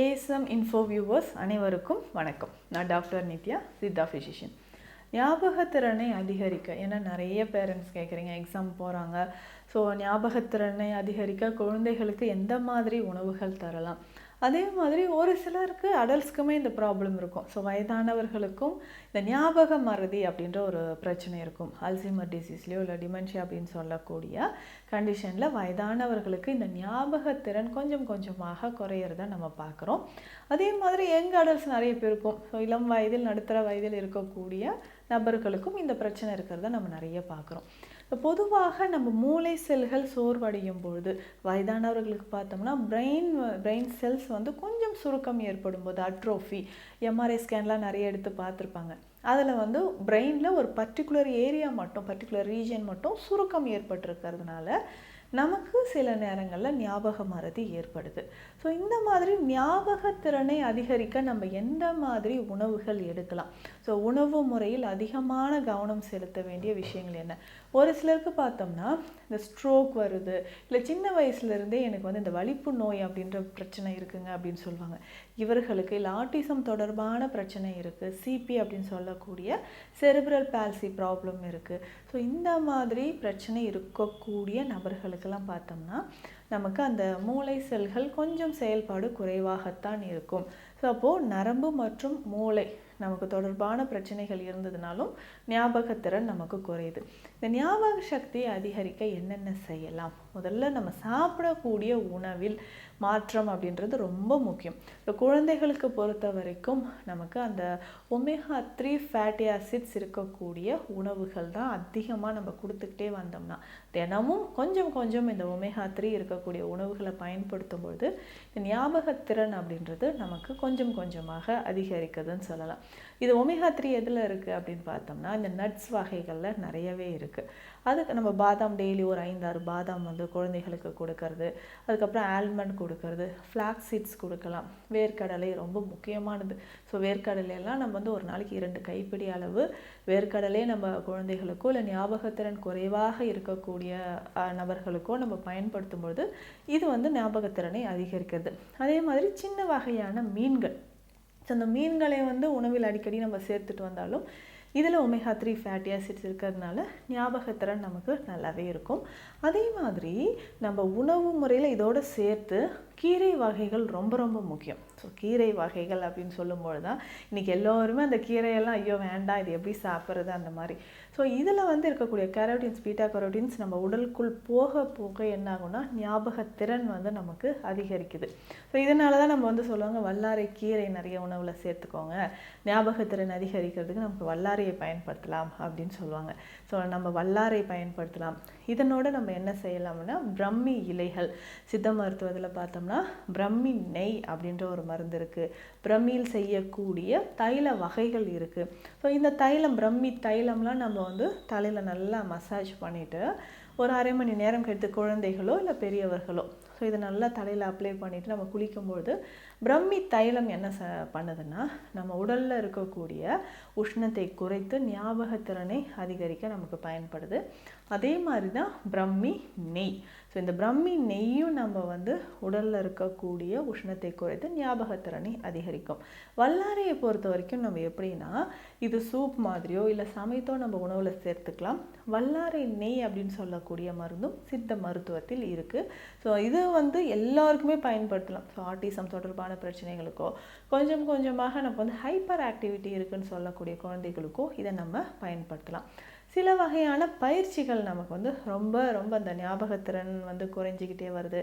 ASM info viewers அனைவருக்கும் வணக்கம். நான் டாக்டர் நித்யா சித்தா ஃபிசிஷியன் ஞாபகத்திறனை அதிகரிக்க ஏன்னா நிறைய பேரண்ட்ஸ் கேட்குறீங்க எக்ஸாம் போகிறாங்க ஸோ ஞாபகத்திறனை அதிகரிக்க குழந்தைகளுக்கு எந்த மாதிரி உணவுகள் தரலாம்? அதே மாதிரி ஒரு சிலருக்கு அடல்ட்ஸ்க்குமே இந்த ப்ராப்ளம் இருக்கும். ஸோ வயதானவர்களுக்கும் இந்த ஞாபக மறதி அப்படின்ற ஒரு பிரச்சனை இருக்கும். அல்சிமர் டிசீஸ்லேயோ இல்லை டிமென்ஷியா அப்படின்னு சொல்லக்கூடிய கண்டிஷனில் வயதானவர்களுக்கு இந்த ஞாபகத்திறன் கொஞ்சம் கொஞ்சமாக குறையிறத நம்ம பார்க்குறோம். அதே மாதிரி யங் அடல்ட்ஸ் நிறைய பேர் இருக்கும். ஸோ இளம் வயதில் நடுத்தர வயதில் இருக்கக்கூடிய நபர்களுக்கும் இந்த பிரச்சனை இருக்கிறத நம்ம நிறைய பார்க்குறோம். பொதுவாக நம்ம மூளை செல்கள் சோர்வடையும் பொழுது வயதானவர்களுக்கு பார்த்தோம்னா பிரெயின் பிரெயின் செல்ஸ் வந்து கொஞ்சம் சுருக்கம் ஏற்படும் போது அட்ரோஃபி எம்ஆர்ஐ ஸ்கேன்லாம் நிறைய எடுத்து பார்த்துருப்பாங்க. அதில் வந்து பிரெயினில் ஒரு பர்டிகுலர் ஏரியா மட்டும் பர்டிகுலர் ரீஜன் மட்டும் சுருக்கம் ஏற்பட்டிருக்கிறதுனால நமக்கு சில நேரங்களில் ஞாபக மறதி ஏற்படுது. ஸோ இந்த மாதிரி ஞாபகத்திறனை அதிகரிக்க நம்ம எந்த மாதிரி உணவுகள் எடுக்கலாம்? ஸோ உணவு முறையில் அதிகமான கவனம் செலுத்த வேண்டிய விஷயங்கள் என்ன? ஒரு சிலருக்கு பார்த்தோம்னா இந்த ஸ்ட்ரோக் வருது. இல்லை சின்ன வயசுலேருந்தே எனக்கு வந்து இந்த வலிப்பு நோய் அப்படின்ற பிரச்சனை இருக்குங்க அப்படின்னு சொல்லுவாங்க. இவர்களுக்கு இல்லை ஆட்டிசம் தொடர்பான பிரச்சனை இருக்குது சிபி அப்படின்னு சொல்லக்கூடிய செரிப்ரல் பால்சி ப்ராப்ளம் இருக்குது ஸோ இந்த மாதிரி பிரச்சனை இருக்கக்கூடிய நபர்களுக்கெல்லாம் பார்த்தோம்னா நமக்கு அந்த மூளை செல்கள் கொஞ்சம் செயல்பாடு குறைவாகத்தான் இருக்கும். ஸோ அப்போது நரம்பு மற்றும் மூளை நமக்கு தொடர்பான பிரச்சனைகள் இருந்ததுனாலும் ஞாபகத்திறன் நமக்கு குறையுது. இந்த ஞாபக சக்தியை அதிகரிக்க என்னென்ன செய்யலாம்? முதல்ல நம்ம சாப்பிடக்கூடிய உணவில் மாற்றம் அப்படின்றது ரொம்ப முக்கியம். இப்போ குழந்தைகளுக்கு பொறுத்த வரைக்கும் நமக்கு அந்த ஒமேகா த்ரீ ஃபேட்டி ஆசிட்ஸ் இருக்கக்கூடிய உணவுகள் தான் அதிகமாக நம்ம கொடுத்துக்கிட்டே வந்தோம்னா தினமும் கொஞ்சம் கொஞ்சம் இந்த ஒமேகா த்ரீ இருக்கக்கூடிய உணவுகளை பயன்படுத்தும் பொழுது ஞாபகத்திறன் அப்படின்றது நமக்கு கொஞ்சம் கொஞ்சமாக அதிகரிக்குதுன்னு சொல்லலாம். இது ஒமேகா த்ரீ எதில் இருக்குது அப்படின்னு பார்த்தோம்னா இந்த நட்ஸ் வகைகளில் நிறையவே இருக்குது அதுக்கு நம்ம பாதாம் டெய்லி ஒரு ஐந்தாறு பாதாம் வந்து குழந்தைகளுக்கு கொடுக்கறது. அதுக்கப்புறம் ஆல்மண்ட் கொடுக்கறது. ஃப்ளாக் சீட்ஸ் கொடுக்கலாம். வேர்க்கடலை ரொம்ப முக்கியமானது. ஸோ வேர்க்கடலையெல்லாம் நம்ம வந்து ஒரு நாளைக்கு இரண்டு கைப்பிடி அளவு வேர்க்கடலே நம்ம குழந்தைகளுக்கோ இல்லை ஞாபகத்திறன் குறைவாக இருக்கக்கூடிய நபர்களுக்கோ நம்ம பயன்படுத்தும் பொழுது இது வந்து ஞாபகத்திறனை அதிகரிக்கிறது. அதே மாதிரி சின்ன வகையான மீன்கள். ஸோ அந்த மீன்களை வந்து உணவில் அடிக்கடி நம்ம சேர்த்துட்டு வந்தாலும் இதில் ஒமேகா த்ரீ ஃபேட்டி ஆசிட்ஸ் இருக்கிறதுனால ஞாபகத்திறன் நமக்கு நல்லாவே இருக்கும். அதே மாதிரி நம்ம உணவு முறையில் இதோடு சேர்த்து கீரை வகைகள் ரொம்ப ரொம்ப முக்கியம். ஸோ கீரை வகைகள் அப்படின்னு சொல்லும்போது தான் இன்றைக்கி எல்லோருமே அந்த கீரையெல்லாம் ஐயோ வேண்டாம் இது எப்படி சாப்பிட்றது? அந்த மாதிரி. ஸோ இதில் வந்து இருக்கக்கூடிய கேரோட்டின்ஸ் பீட்டா கரோட்டின்ஸ் நம்ம உடலுக்குள் போக போக என்ன ஆகும்னா ஞாபகத்திறன் வந்து நமக்கு அதிகரிக்குது. ஸோ இதனால தான் நம்ம வந்து சொல்லுவாங்க வல்லாரை கீரை நிறைய உணவில் சேர்த்துக்கோங்க. ஞாபகத்திறன் அதிகரிக்கிறதுக்கு நமக்கு வல்லாரையை பயன்படுத்தலாம் அப்படின்னு சொல்லுவாங்க. ஸோ நம்ம வல்லாரை பயன்படுத்தலாம். இதனோட நம்ம என்ன செய்யலாம்னா பிரம்மி இலைகள். சித்த மருத்துவத்தில் பார்த்தோம்னா பிரம்மி நெய் அப்படின்ற ஒரு மருந்து இருக்குது பிரம்மியில் செய்யக்கூடிய தைல வகைகள் இருக்குது ஸோ இந்த தைலம் பிரம்மி தைலம்லாம் நம்ம வந்து தலையில் நல்லா மசாஜ் பண்ணிவிட்டு ஒரு அரை மணி நேரம் கழித்து குழந்தைகளோ இல்லை பெரியவர்களோ ஸோ இதை நல்லா தலையில் அப்ளை பண்ணிவிட்டு நம்ம குளிக்கும்பொழுது பிரம்மி தைலம் என்ன ச பண்ணுதுன்னா நம்ம உடலில் இருக்கக்கூடிய உஷ்ணத்தை குறைத்து ஞாபகத்திறனை அதிகரிக்க நமக்கு பயன்படுது. அதே மாதிரி தான் பிரம்மி நெய். ஸோ இந்த பிரம்மி நெய்யும் நம்ம வந்து உடலில் இருக்கக்கூடிய உஷ்ணத்தை குறைத்து ஞாபகத்திறனை அதிகரிக்கும். வல்லாரையை பொறுத்த வரைக்கும் நம்ம எப்படின்னா இது சூப் மாதிரியோ இல்லை சமைத்தோ நம்ம உணவில் சேர்த்துக்கலாம். வல்லாரை நெய் அப்படின்னு சொல்லக்கூடிய மருந்தும் சித்த மருத்துவத்தில் இருக்குது ஸோ இது வந்து எல்லாருக்குமே பயன்படுத்தலாம். ஸோ ஆட்டிசம் தொடர்பான பிரச்சனைகளுக்கோ கொஞ்சம் கொஞ்சமாக நம்ம வந்து ஹைப்பர் ஆக்டிவிட்டி இருக்குன்னு சொல்லக்கூடிய குழந்தைகளுக்கோ இதை நம்ம பயன்படுத்தலாம். சில வகையான பயிற்சிகள் நமக்கு வந்து ரொம்ப ரொம்ப அந்த ஞாபகத்திறன் வந்து குறைஞ்சிக்கிட்டே வருது.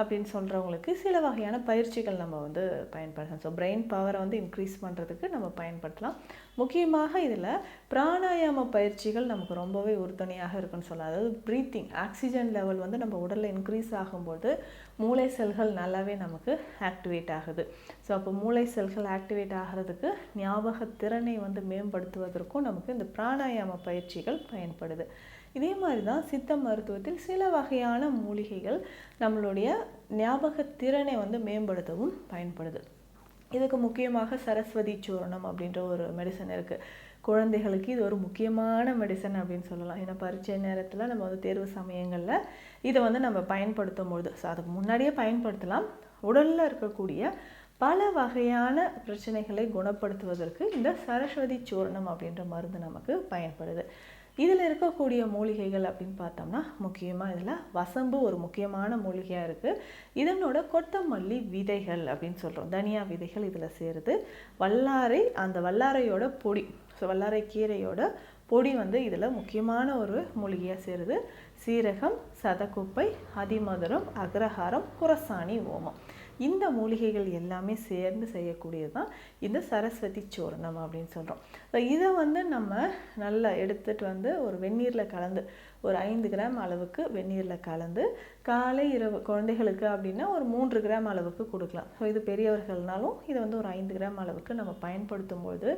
அப்படின்னு சொல்கிறவங்களுக்கு சில வகையான பயிற்சிகள் நம்ம வந்து பயன்படுத்தலாம். ஸோ பிரெயின் பவரை வந்து இன்க்ரீஸ் பண்ணுறதுக்கு நம்ம பயன்படுத்தலாம். முக்கியமாக இதில் பிராணாயாம பயிற்சிகள் நமக்கு ரொம்பவே உறுதுணையாக இருக்குன்னு சொல்லலாம். அதாவது ப்ரீத்திங் ஆக்சிஜன் லெவல் வந்து நம்ம உடலில் இன்க்ரீஸ் ஆகும்போது மூளை செல்கள் நல்லாவே நமக்கு ஆக்டிவேட் ஆகுது. ஸோ அப்போ மூளை செல்கள் ஆக்டிவேட் ஆகிறதுக்கு ஞாபக திறனை வந்து மேம்படுத்துவதற்கும் நமக்கு இந்த பிராணாயாம பயிற்சிகள் பயன்படுது. இதே மாதிரி தான் சித்த மருத்துவத்தில் சில வகையான மூலிகைகள் நம்மளுடைய ஞாபக திறனை வந்து மேம்படுத்தவும் பயன்படுது. இதுக்கு முக்கியமாக சரஸ்வதி சூரணம் அப்படின்ற ஒரு மெடிசன் இருக்குது குழந்தைகளுக்கு இது ஒரு முக்கியமான மெடிசன் அப்படின்னு சொல்லலாம். ஏன்னா பரீட்சை நேரத்தில் நம்ம வந்து தேர்வு சமயங்களில் இதை வந்து நம்ம பயன்படுத்தும் பொழுது ஸோ அதுக்கு முன்னாடியே பயன்படுத்தலாம். உடலில் இருக்கக்கூடிய பல வகையான பிரச்சனைகளை குணப்படுத்துவதற்கு இந்த சரஸ்வதி சூர்ணம் அப்படின்ற மருந்து நமக்கு பயன்படுது. இதில் இருக்கக்கூடிய மூலிகைகள் அப்படின்னு பார்த்தோம்னா முக்கியமாக இதில் வசம்பு ஒரு முக்கியமான மூலிகையாக இருக்குது இதனோட கொத்தமல்லி விதைகள் அப்படின்னு சொல்கிறோம் தனியா விதைகள் இதில் சேருது. வல்லாரை அந்த வல்லாரையோட பொடி ஸோ வல்லாரை கீரையோட பொடி வந்து இதில் முக்கியமான ஒரு மூலிகையாக சேருது. சீரகம் சதக்குப்பை அதிமதுரம் அக்ரஹாரம் குரசாணி ஓமம். இந்த மூலிகைகள் எல்லாமே சேர்ந்து செய்யக்கூடியது தான் இந்த சரஸ்வதி சூர்ணம் அப்படின்னு சொல்கிறோம் இதை வந்து நம்ம நல்லா எடுத்துகிட்டு வந்து ஒரு வெந்நீரில் கலந்து ஒரு ஐந்து கிராம் அளவுக்கு வெந்நீரில் கலந்து காலை இரவு குழந்தைகளுக்கு அப்படின்னா ஒரு மூன்று கிராம் அளவுக்கு கொடுக்கலாம். ஸோ இது பெரியவர்கள்னாலும் இதை வந்து ஒரு ஐந்து கிராம் அளவுக்கு நம்ம பயன்படுத்தும்பொழுது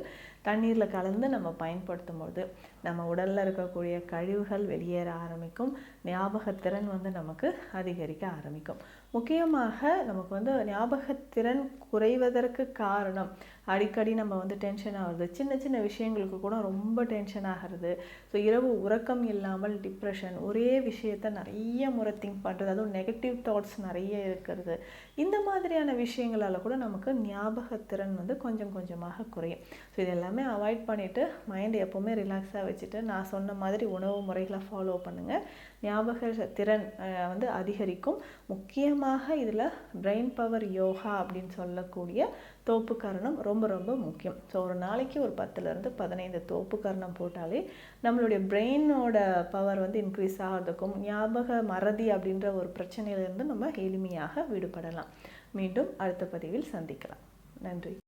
தண்ணீரில் கலந்து நம்ம பயன்படுத்தும்பொழுது நம்ம உடலில் இருக்கக்கூடிய கழிவுகள் வெளியேற ஆரம்பிக்கும். ஞாபகத்திறன் வந்து நமக்கு அதிகரிக்க ஆரம்பிக்கும். முக்கியமாக நமக்கு வந்து ஞாபகத்திறன் குறைவதற்கு காரணம் அடிக்கடி நம்ம வந்து டென்ஷன் ஆகுறது. சின்ன சின்ன விஷயங்களுக்கு கூட ரொம்ப டென்ஷன் ஆகிறது. ஸோ இரவு உறக்கம் இல்லாமல் டிப்ரெஷன் ஒரே விஷயத்த நிறைய முறை திங்க் பண்ணுறது அதுவும் நெகட்டிவ் தாட்ஸ் நிறைய இருக்கிறது. இந்த மாதிரியான விஷயங்களால் கூட நமக்கு ஞாபகத்திறன் வந்து கொஞ்சம் கொஞ்சமாக குறையும். ஸோ இது எல்லாமே அவாய்ட் பண்ணிவிட்டு மைண்ட் எப்போவுமே ரிலாக்ஸாக வச்சுட்டு நான் சொன்ன மாதிரி உணவு முறைகளை ஃபாலோ பண்ணுங்கள் ஞாபக திறன் வந்து அதிகரிக்கும். முக்கியமாக இதில் பிரெயின் பவர் யோகா அப்படின்னு சொல்லக்கூடிய தோப்புக்கரணம் ரொம்ப ரொம்ப முக்கியம். ஸோ ஒரு நாளைக்கு ஒரு பத்துலேருந்து பதினைந்து தோப்புக்கரணம் போட்டாலே நம்மளுடைய பிரெயினோட பவர் வந்து இன்க்ரீஸ் ஆகிறதுக்கும் ஞாபக மறதி அப்படின்ற ஒரு பிரச்சனையிலிருந்து நம்ம எளிமையாக விடுபடலாம். மீண்டும் அடுத்த பதிவில் சந்திக்கலாம். நன்றி.